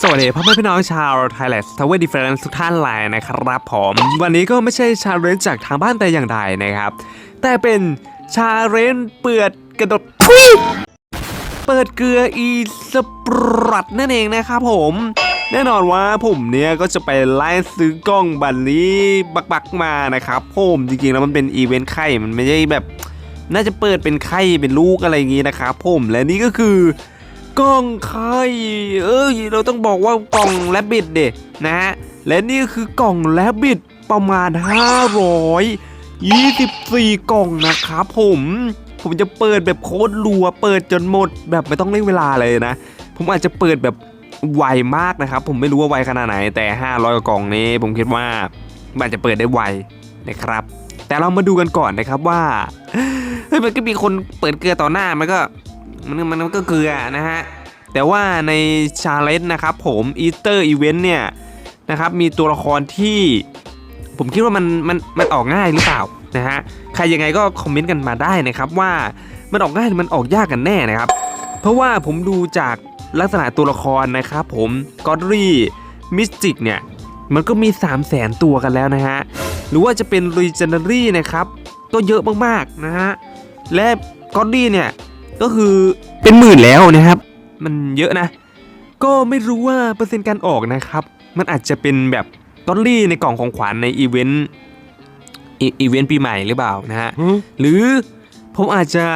สวัสดีพ่อแม่พี่น้องชาวไทยแลนด์ทาวเวอร์ดิเฟรนซ์ทุกท่านเลยนะครับผม วันนี้ก็ไม่ใช่ชาเลนจ์จากทางบ้านแต่อย่างใดนะครับ แต่เป็นชาเลนจ์เปิดกระโดดเปิดเกลืออีสปรัดนั่นเองนะครับผม แน่นอนว่าผมเนี่ยก็จะไปไล่ซื้อกล้องบันนี้บักๆมานะครับผมจริงๆแล้วมันเป็นอีเวนต์ไข่มันไม่ใช่แบบ น่าจะเปิดเป็นไข่เป็นลูกอะไรอย่างงี้นะครับผมและนี่ก็คือ กล้องไข่เอ้ยเราต้องบอกว่ากล่องแลบบิดเด็นะฮะและนี่ก็คือกล่องแลบบิดประมาณ 524 กล่องนะครับผม ผมจะเปิดแบบโคตรรัว เปิดจนหมด แบบไม่ต้องเล่นเวลาเลยนะ ผมอาจจะเปิดแบบไวมากนะครับ ผมไม่รู้ว่าไวขนาดไหน แต่ 500กว่ากล่องนี้ ผมคิดว่ามันอาจจะเปิดได้ไวนะครับ แต่เรามาดูกันก่อนนะครับว่าเฮ้ยมันก็มีคนเปิดเกลือต่อหน้ามันก็มันมันก็เกลือนะฮะ แต่ว่าในชาเลนจ์นะครับผมอีสเตอร์อีเวนต์เนี่ยนะครับมีตัวละครที่ผมคิดว่ามันมันมันออกง่ายหรือเปล่านะฮะใครยังไงก็คอมเมนต์กันมาได้นะครับว่ามันออกง่ายหรือมันออกยากกันแน่นะครับ เพราะว่าผมดูจากลักษณะตัวละครนะครับผมกอดรี่มิสติกเนี่ยมันก็มี 3 0 0แสนตัวกันแล้วนะฮะ หรือว่าจะเป็นรีเจน a รี่นะครับ ก็เยอะมากๆนะฮะ และกอดรี่เนี่ย ก็คือเป็นหมื่นแล้วนะครับ มันเยอะนะ ก็ไม่รู้ว่าเปอร์เซ็นต์การออกนะครับ มันอาจจะเป็นแบบตอนรี่ในกล่องของขวัญในอีเวนต์อีอีเวนต์ปีใหม่หรือเปล่านะฮะ หรือผมอาจจะ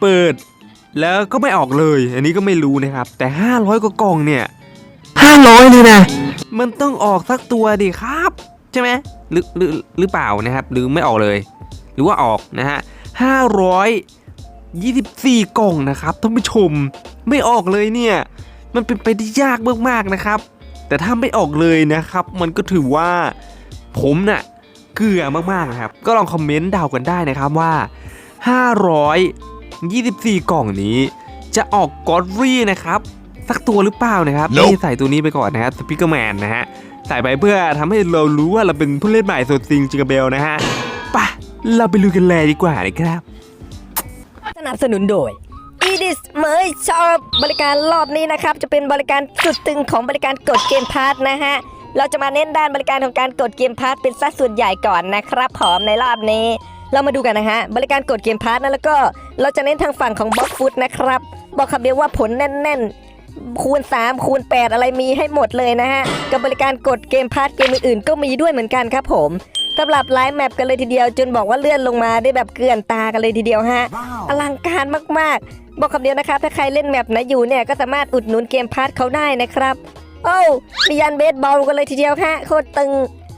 เปิดแล้วก็ไม่ออกเลย อันนี้ก็ไม่รู้นะครับ แต่ 500กว่ากล่องเนี่ย 500เลยนะ มันต้องออกสักตัวดิครับ ใช่ไหมหรือหรือหรือเปล่านะครับ หรือไม่ออกเลย หรือว่าออกนะฮะ500 24 กล่องนะครับท่านผู้ชม ไม่ออกเลยเนี่ย มันเป็นไปได้ยากมากๆนะครับ แต่ถ้าไม่ออกเลยนะครับ มันก็ถือว่าผมน่ะเกลือมากๆนะครับ ก็ลองคอมเมนต์เดากันได้นะครับว่า 524 กล่องนี้ จะออกกอดรี่นะครับ สักตัวหรือเปล่านะครับ Nope นี่ใส่ตัวนี้ไปก่อนนะครับสปิเกอร์แมนนะฮะ ใส่ไปเพื่อทำให้เรารู้ว่าเราเป็นผู้เล่นใหม่สุดจริงจิงกาเบลนะฮะไปะเราไปลุยกันเลยดีกว่านะครับ สนับสนุนโดย e d i s เมยชอบบริการรอบนี้นะครับ จะเป็นบริการสุดตึงของบริการกดเกมพาร์ทนะฮะ เราจะมาเน้นด้านบริการของการกดเกมพาร์ทเป็นสัดส่วนใหญ่ก่อนนะครับผอมในรอบนี้ เรามาดูกันนะฮะ บริการกดเกมพาร์ทนะแล้วก็เราจะเน้นทางฝั่งของบล็อกฟุตนะครับ บอกคำเดียวว่าผลแน่นๆ คูณ 3 คูณ 8 อะไรมีให้หมดเลยนะฮะ กับบริการกดเกมพาร์ทเกมอื่นๆก็มีด้วยเหมือนกันครับผม สำหรับไลฟ์แมปกันเลยทีเดียว จนบอกว่าเลื่อนลงมาได้แบบเกลื่อนตากันเลยทีเดียวฮะอลังการมากๆ บอกคำเดียวนะครับ ถ้าใครเล่นแมปไหนอยู่เนี่ยก็สามารถอุดหนุนเกมพาร์ทเขาได้นะครับโอ้วมียันเบสบอลกันเลยทีเดียวฮะโคตรตึง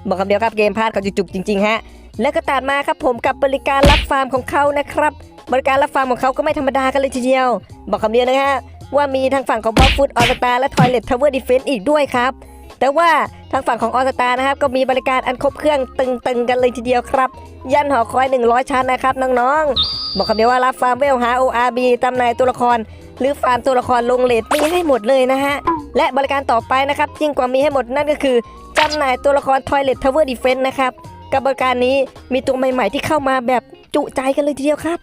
บอกคำเดียวครับเกมพาร์ทเขาจุกๆจริงๆฮะแล้วก็ตัดมาครับผมกับบริการรับฟาร์มของเขานะครับ บริการรับฟาร์มของเขาก็ไม่ธรรมดากันเลยทีเดียว บอกคำเดียวนะฮะว่ามีทางฝั่งของบล็อกฟุตออสตาและทอยเลททาวเวอร์ดิเฟนซ์อีกด้วยครับ แต่ว่าทางฝั่งของออสตานะครับก็มีบริการอันครบเครื่องตึงๆกันเลยทีเดียวครับ ยันหอคอย 100 ชั้นนะครับน้องๆ บอกคำเดียวว่ารับฟาร์มเวลหา ORB ตำนายตัวละคร หรือฟาร์มตัวละครลงเลทมีให้หมดเลยนะฮะ และบริการต่อไปนะครับยิ่งกว่ามีให้หมดนั่นก็คือจำหน่ายตัวละคร Toilet Tower Defense นต์นะครับกับบริการนี้มีตัวใหม่ๆที่เข้ามาแบบจุใจกันเลยทีเดียวครับ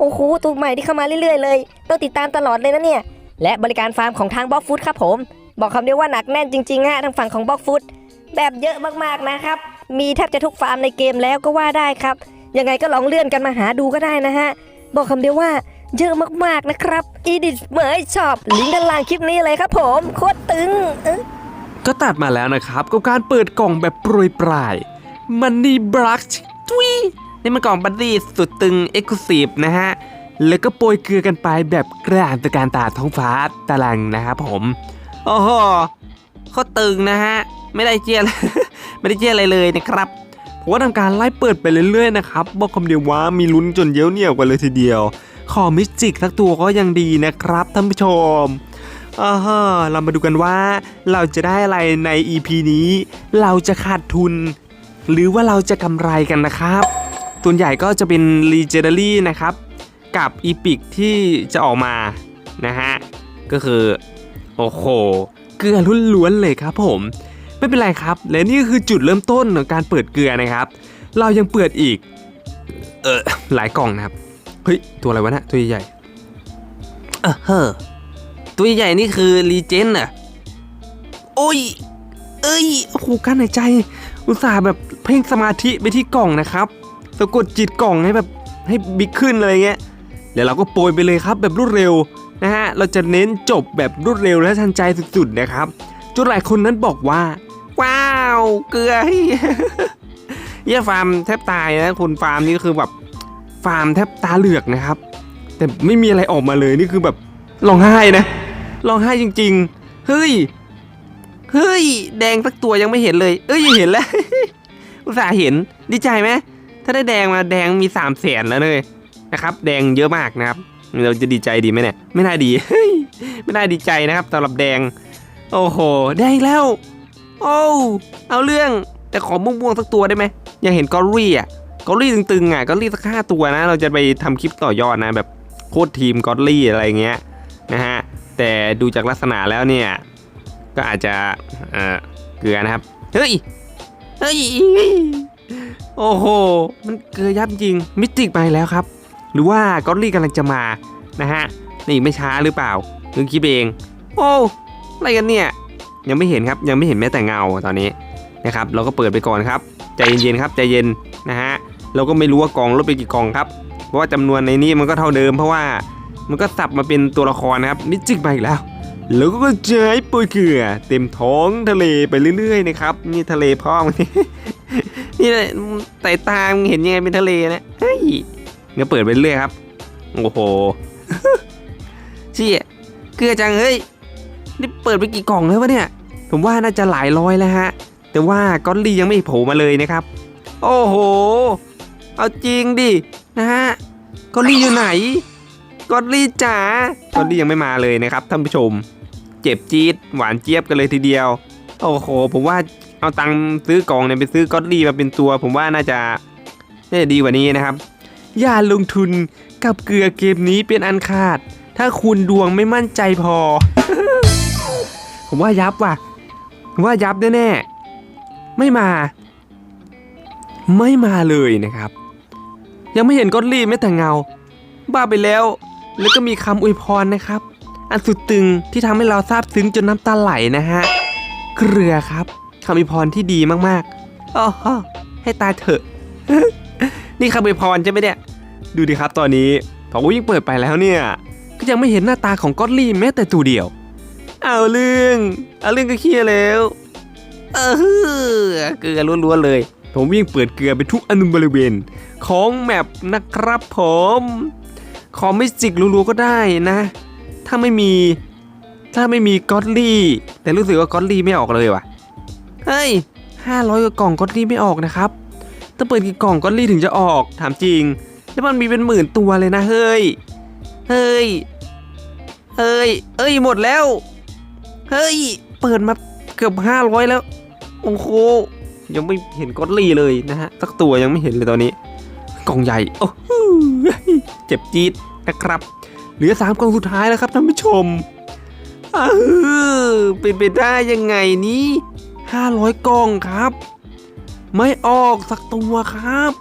โอ้โหตัวใหม่ที่เข้ามาเรื่อยๆเลย ต้องติดตามตลอดเลยนะเนี่ยและบริการฟาร์มของทางบล็อกฟุตครับผม บอกคำเดียวว่าหนักแน่นจริงๆฮะทางฝั่งของบล็อกฟุตแบบเยอะมากๆนะครับ มีแทบจะทุกฟาร์มในเกมแล้วก็ว่าได้ครับ ยังไงก็ลองเลื่อนกันมาหาดูก็ได้นะฮะ บอกคำเดียวว่าเยอะมากๆนะครับอีดิทเหมยชอบลิงก์ด้านล่างคลิปนี้เลยครับผมโคตรตึงเออก็ตัดมาแล้วนะครับกับการเปิดกล่องแบบโปรยปลายมันนี่บลักทุยนี่มันกล่องบัดดี้สุดตึงเอ็กซ์คลูซีฟนะฮะ แล้วก็โปรยเกลือกันไปแบบกระอ่านตะการตาท้องฟ้าตารางนะครับผม โอ้โหเขาตึงนะฮะ ไม่ได้เจียไม่ได้เจียอะไรเลยนะครับผมว่าทำการไล่เปิดไปเรื่อยๆนะครับบอกคำเดียวว่ามีลุ้นจนเย้ยวเหนียวกันเลยทีเดียว ขอมิสจิกสักตัวก็ยังดีนะครับท่านผู้ชมอ่าฮะเรามาดูกันว่า เราจะได้อะไรใน EP นี้ เราจะขาดทุน หรือว่าเราจะกำไรกันนะครับส่วใหญ่ก็จะเป็น Legendary นะครับ กับ Epic ที่จะออกมานะฮะ ก็คือ โอ้โห เกลือล้วนๆเลยครับผม ไม่เป็นไรครับ และนี่ก็คือจุดเริ่มต้นของการเปิดเกลือนะครับ เรายังเปิดอีก เออหลายกล่องนะครับ เฮ้ย ตัวอะไรวะเนะตัวใหญ่ๆเออเฮ้อตัวใหญ่นี่คือรีเจนอะโอ้ย เอ้ยโอ้โหกั้นหายใจ อุตส่าห์แบบเพ่งสมาธิไปที่กล่องนะครับสะกดจิตกล่องให้แบบให้บิ๊กขึ้นอะไรเงี้ยเดี๋ยวเราก็โปรยไปเลยครับแบบรวดเร็ว นะฮะเราจะเน้นจบแบบรวดเร็วและทันใจสุดๆนะครับจนหลายคนนั้นบอกว่า ว้าว เกลือเยี่ยฟาร์มแทบตายนะคนฟาร์มนี่คือแบบฟาร์มแทบตาเหลือกนะครับ แต่ไม่มีอะไรออกมาเลยนี่คือแบบร้องไห้นะร้องไห้จริง ๆ เฮ้ยเฮ้ย แดงสักตัวยังไม่เห็นเลย เอ้ยเห็นแล้ว อุตส่าห์เห็นดีใจไหมถ้าได้แดงมาแดงมีสามแสนแล้วเลยนะครับ แดงเยอะมากนะครับ เราจะดีใจดีไหมเนี่ย ไม่น่าดี ไม่น่าดีใจนะครับสำหรับแดง โอ้โห แดงแล้ว โอ้ เอาเรื่อง แต่ขอม่วงๆสักตัวได้ไหมอยากเห็นกอรี่อะ กอรี่ตึงๆอะ กอรี่สักห้าตัวนะ เราจะไปทำคลิปต่อยอดนะ แบบโคตรทีมกอรี่อะไรเงี้ยนะฮะ แต่ดูจากลักษณะแล้วเนี่ย ก็อาจจะ เออเกลือนะครับ เฮ้ย เฮ้ย โอ้โห มันเกลือยับจริง มิติกไปแล้วครับ หรือว่ากอรี่กำลังจะมานะฮะนี่ไม่ช้าหรือเปล่าเพิ่งคิดเอง โอ้อะไรกันเนี่ยยังไม่เห็นครับยังไม่เห็นแม้แต่เงาตอนนี้นะครับเราก็เปิดไปก่อนครับ ใจเย็นๆครับใจเย็นนะฮะเราก็ไม่รู้ว่ากองลดไปกี่กองครับเพราะว่าจำนวนในนี้มันก็เท่าเดิม เพราะว่ามันก็สับมาเป็นตัวละครนะครับมิจิกมาอีกแล้วแล้วก็กระจายปุยเกลือเต็มท้องทะเลไปเรื่อยๆนะครับนี่ทะเลพ่อมันนี่เลยสายตามเห็นยังไงเป็นทะเลนะเฮ้ย เดี๋ยเปิดไปเรื่อยครับ โอ้โหเชี่ยเกลือจังเฮ้ย นี่เปิดไปกี่กล่องแล้ววะเนี่ย ผมว่าน่าจะหลายร้อยแล้วฮะ แต่ว่าก้อนลี่ยังไม่โผล่มาเลยนะครับ โอ้โห เอาจริงดินะฮะก้อนลี่อยู่ไหนก้อนลี่จ๋าก้อนลี่ยังไม่มาเลยนะครับท่านผู้ชม เจ็บจี๊ดหวานเจี๊ยบกันเลยทีเดียว โอ้โห ผมว่าเอาตังค์ซื้อกล่องเนี่ยไปซื้อก้อนลี่มาเป็นตัว ผมว่าน่าจะน่าจะดีกว่านี้นะครับ อย่าลงทุนกับเกลือเกมนี้เป็นอันขาด ถ้าคุณดวงไม่มั่นใจพอ ผมว่ายับว่ะผมว่ายับแน่ๆ ไม่มา ไม่มาเลยนะครับ ยังไม่เห็นก้อนรีบแม้แต่เงา บ้าไปแล้ว แล้วก็มีคำอวยพรนะครับ อันสุดตึงที่ทำให้เราซาบซึ้งจนน้ำตาไหลนะฮะ เกลือครับคำอวยพรที่ดีมากๆอ๋อให้ตายเถอะ นี่คำอวยพรใช่ไหมเนี่ย ดูดิครับตอนนี้พอวิ่งเปิดไปแล้วเนี่ย ก็ยังไม่เห็นหน้าตาของก้อนลี่แม้แต่ตัวเดียว เอาเรื่องเอาเรื่องก็เคลียร์แล้ว เออเกลือล้วนๆเลย ผมวิ่งเปิดเกลือไปทุกอนุบริเวณ ของแมปนะครับผมขอไม่จิกรัวๆก็ได้นะ ถ้าไม่มี ถ้าไม่มีก็อดลี่ แต่รู้สึกว่าก็อดลี่ไม่ออกเลยว่ะ เฮ้ยห้าร้อยกว่ากล่องก็อดลี่ไม่ออกนะครับ ต้องเปิดกี่กล่องก็อดลี่ถึงจะออก ถามจริง แล้วมันมีเป็นหมื่นตัวเลยนะเฮ้ย เฮ้ย เฮ้ย เอ้ยหมดแล้ว เฮ้ย เปิดมาเกือบห้าร้อยแล้ว โอ้โห ยังไม่เห็นก็อดลี่เลยนะฮะสักตัวยังไม่เห็นเลยตอนนี้ กล่องใหญ่ โอ้โหเจ็บจี๊ดนะครับ เหลือสามกล่องสุดท้ายแล้วครับท่านผู้ชมเออเป็นไปได้ยังไงนี้ห้าร้อยกล่องครับ ไม่ออกสักตัวครับ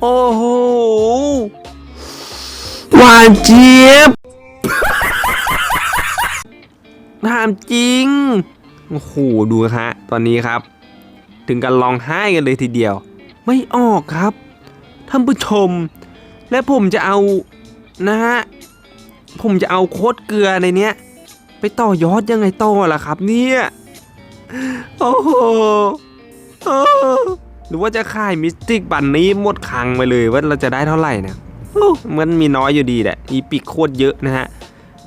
โอ้โหหวานเจี๊ยบถามจริง โอ้โห ดูฮะ ตอนนี้ครับ ถึงกันร้องไห้กันเลยทีเดียว ไม่ออกครับ ท่านผู้ชม และผมจะเอานะฮะ ผมจะเอาโค้ดเกลือในเนี้ย ไปต่อยอดยังไงต่อล่ะครับเนี่ย โอ้โห หรือว่าจะขายมิสติกบันนี้หมดคังไปเลยว่าเราจะได้เท่าไหร่เนะมันมีน้อยอยู่ดีแหละอีปิกโคตรเยอะนะฮะ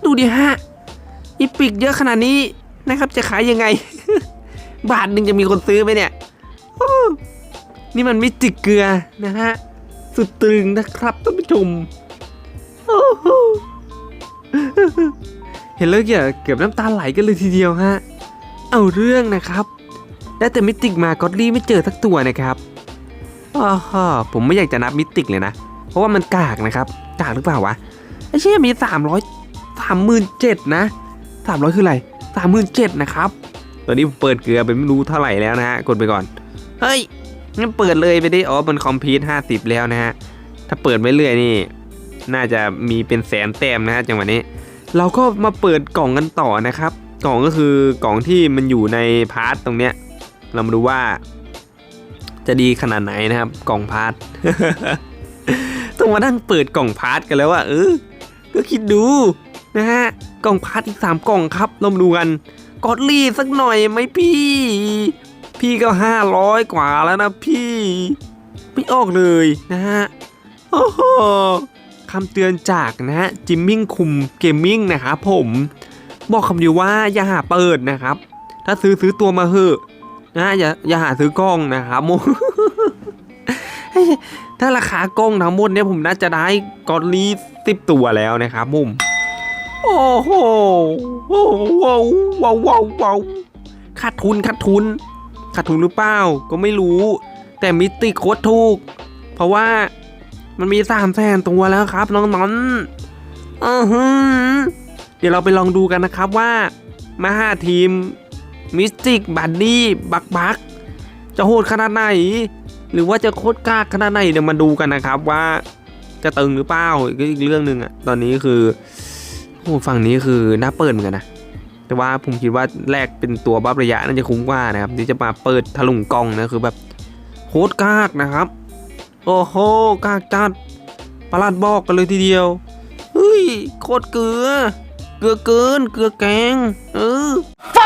ดูดิฮะ อีปิกเยอะขนาดนี้นะครับจะขายยังไง บาทหนึ่งจะมีคนซื้อไหมเนี่ยนี่มันมิสติกเกลือนะฮะ สุดตรึงนะครับท่านผู้ชมเห็นแล้วเกี่ยวเกือบน้ำตาไหลกันเลยทีเดียวฮะ เอาเรื่องนะครับ ได้แต่มิติกมาก็อดลี่ไม่เจอสักตัวนะครับอ้อผมไม่อยากจะนับมิติกเลยนะ เพราะว่ามันกากนะครับ กากหรือเปล่าวะไอ้เชี่ยมีสามร้อยสามหมื่นเจ็ดนะสามร้อยคืออะไรสามหมื่นเจ็ดนะครับตอนนี้ผมเปิดเกลือไปไม่รู้เท่าไหร่แล้วนะฮะกดไปก่อน เฮ้ยงั้นเปิดเลยไปดิอ๋อมันคอมพิวห้าสิบแล้วนะฮะถ้าเปิดไปเรื่อยนี่ น่าจะมีเป็นแสนแต้มนะฮะจังหวะนี้ เราก็มาเปิดกล่องกันต่อนะครับ กล่องก็คือกล่องที่มันอยู่ในพาร์ทตรงเนี้ย เรามาดูว่า จะดีขนาดไหนนะครับ กล่องพาร์ทต้องมานั่งเปิดกล่องพาร์ทกันแล้วว่าเออ ก็คิดดูนะฮะกล่องพาร์ทอีกสามกล่องครับเรามาดูกันกอดลี่สักหน่อยไหมพี่ พี่ก็ห้าร้อยกว่าแล้วนะพี่ ไม่ออกเลยนะฮะโอ้โหคำเตือนจากนะฮะจิมมิ่งคุมเกมมิ่งนะครับผม บอกคำเดียวว่าอย่าหาเปิดนะครับ ถ้าซื้อซื้อตัวมาเหอะ นะอย่าอย่าหาซื้อกล้องนะครับโมถ้าราคากล้องทั้งหมดเนี่ยผมน่าจะได้กอดลีสิบตัวแล้วนะครับผมโอ้โหว้าวว้าวว้าวว้าวว้าวขาดทุนขาดทุนขาดทุนหรือเปล่าก็ไม่รู้ แต่มิติโคตรถูก เพราะว่ามันมีสามแสนตัวแล้วครับน้องๆอือหือเดี๋ยวเราไปลองดูกันนะครับว่ามาห้าทีม มิสติกบัดดี้บักบักจะโหดขนาดไหน หรือว่าจะโคตรกล้าขนาดไหนเดี๋ยวมาดูกันนะครับว่าจะตึงหรือเปล่าก็อีกเรื่องหนึ่งอะตอนนี้คือโอ้ฝั่งนี้คือน่าเปิดเหมือนกันนะแต่ว่าผมคิดว่าแลกเป็นตัวบัฟระยะน่าจะคุ้มกว่านะครับที่จะมาเปิดถลุงกองนะคือแบบโคตรกากนะครับ โอ้โหกากจัดประหลาดบอกกันเลยทีเดียวเฮ้ยโคตรเกลือ เกลือเกินเกลือแกงเออ